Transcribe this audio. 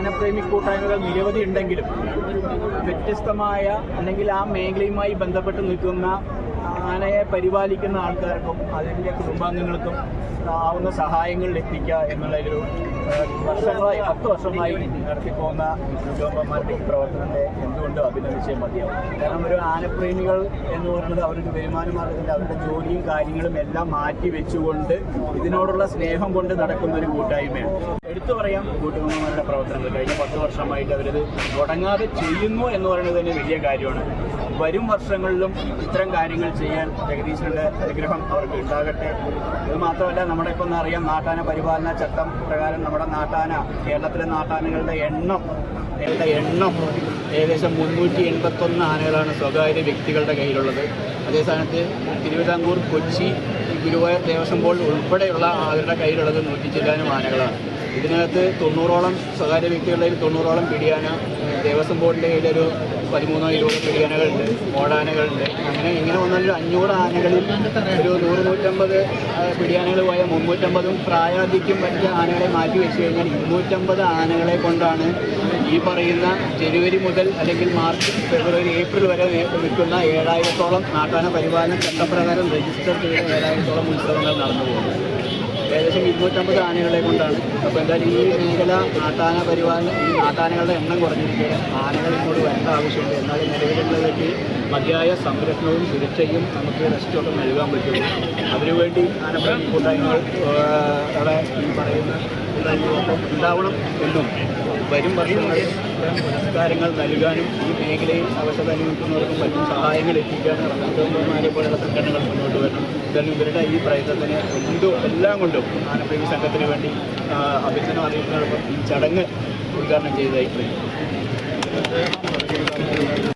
ആനപ്രേമി കൂട്ടായ്മകൾ നിരവധി ഉണ്ടെങ്കിലും വ്യത്യസ്തമായ അല്ലെങ്കിൽ ആ മേഖലയുമായി ബന്ധപ്പെട്ട് നിൽക്കുന്ന ആനയെ പരിപാലിക്കുന്ന ആൾക്കാർക്കും അതിന്റെ കുടുംബാംഗങ്ങൾക്കും ആവുന്ന സഹായങ്ങൾ എത്തിക്കുക എന്നുള്ളൊരു വർഷങ്ങളായി പത്ത് വർഷമായി നടത്തിപ്പോകുന്ന കുടുംബന്മാരുടെ ഈ പ്രവർത്തനത്തെ എന്തുകൊണ്ടും അഭിനന്ദിച്ചേ മതിയാവും. കാരണം ഒരു ആനപ്രേമികൾ എന്ന് പറയുന്നത് അവരുടെ വരുമാന മാർഗത്തിന്റെ അവരുടെ ജോലിയും കാര്യങ്ങളും എല്ലാം മാറ്റി വെച്ചുകൊണ്ട് ഇതിനോടുള്ള സ്നേഹം കൊണ്ട് നടക്കുന്ന ഒരു കൂട്ടായ്മയാണ്. എടുത്തു പറയാം കൂട്ടുകുടുംബന്മാരുടെ പ്രവർത്തനങ്ങൾ. കഴിഞ്ഞ പത്ത് വർഷമായിട്ട് അവരത് തുടങ്ങാതെ ചെയ്യുന്നു എന്ന് പറയുന്നത് തന്നെ വലിയ കാര്യമാണ്. വരും വർഷങ്ങളിലും ഇത്തരം കാര്യങ്ങൾ ചെയ്യാൻ ജഗദീശന്റെ അനുഗ്രഹം അവർക്ക് ഉണ്ടാകട്ടെ. ഇത് മാത്രമല്ല നമ്മുടെ ഇപ്പം അറിയാം നാട്ടാന പരിപാലന ചട്ടം പ്രകാരം നമ്മുടെ നാട്ടാന കേരളത്തിലെ നാട്ടാനകളുടെ എണ്ണം എന്റെ എണ്ണം ഏകദേശം മുന്നൂറ്റി എൺപത്തൊന്ന് ആനകളാണ് സ്വകാര്യ വ്യക്തികളുടെ കയ്യിലുള്ളത്. അതേ സ്ഥാനത്ത് തിരുവിതാംകൂർ കൊച്ചി ഗുരുവായൂർ ദേവസ്വം ബോർഡ് ഉൾപ്പെടെയുള്ള അവരുടെ കയ്യിലുള്ളത് നൂറ്റി ചില്ലാനും ആനകളാണ്. ഇതിനകത്ത് തൊണ്ണൂറോളം സ്വകാര്യ വ്യക്തികളുടെ തൊണ്ണൂറോളം പിടിയാന ദേവസ്വം ബോർഡിന്റെ കയ്യിലൊരു പതിമൂന്നോ ഇരുപത് പിടിയാനകളുണ്ട് മോടാനകളുണ്ട് അങ്ങനെ ഇങ്ങനെ വന്നൊരു അഞ്ഞൂറ് ആനകളിൽ ഒരു നൂറ് നൂറ്റമ്പത് പിടിയാനകൾ പോയ മുന്നൂറ്റമ്പതും പ്രായാധിക്യം പറ്റിയ ആനകളെ മാറ്റി വെച്ച് കഴിഞ്ഞാൽ ഇരുന്നൂറ്റമ്പത് ആനകളെ കൊണ്ടാണ് ഈ പറയുന്ന ജനുവരി മുതൽ അല്ലെങ്കിൽ മാർച്ച് ഫെബ്രുവരി ഏപ്രിൽ വരെ വിൽക്കുന്ന ഏഴായിരത്തോളം നാട്ടാന പരിപാലന ചട്ടപ്രകാരം രജിസ്റ്റർ ചെയ്ത ഏഴായിരത്തോളം ഉത്സവങ്ങൾ നടന്നു പോകുന്നത്. ഏകദേശം ഇരുന്നൂറ്റമ്പത് ആനകളെ കൊണ്ടാണ്. അപ്പോൾ എന്തായാലും ഈ മേഖല നാട്ടാന പരിപാലനം ഈ നാട്ടാനകളുടെ എണ്ണം കുറഞ്ഞിരിക്കുകയാണ്. ആനകൾ ഇങ്ങോട്ട് വരേണ്ട ആവശ്യമുണ്ട്. എന്നാൽ നിലവിലുള്ളവർക്ക് മതിയായ സംരക്ഷണവും സുരക്ഷയും നമുക്ക് റെസ്റ്റോറന്റ് നൽകാൻ പറ്റുള്ളൂ അതിനുവേണ്ടി ആനപ്രേമി അവിടെ ഈ പറയുന്ന ഉണ്ടാവണം എന്നും. വരും വർഷങ്ങളിൽ ഇത്തരം പുരസ്കാരങ്ങൾ നൽകാനും ഈ മേഖലയിൽ അവശത അനുഭവിക്കുന്നവർക്കും മറ്റും സഹായങ്ങൾ എത്തിക്കാനും റബ്ബർമാരെ പോലുള്ള സംഘടനകൾ മുന്നോട്ട് വരണം. എന്തായാലും ഇവരുടെ ഈ പ്രയത്നത്തിന് എന്തോ എല്ലാം കൊണ്ടും ആനപ്രേമി സംഘത്തിന് വേണ്ടി അഭിനന്ദനം അറിയിക്കുന്നതോടൊപ്പം ഈ ചടങ്ങ് ഉദ്ഘാടനം ചെയ്തതായി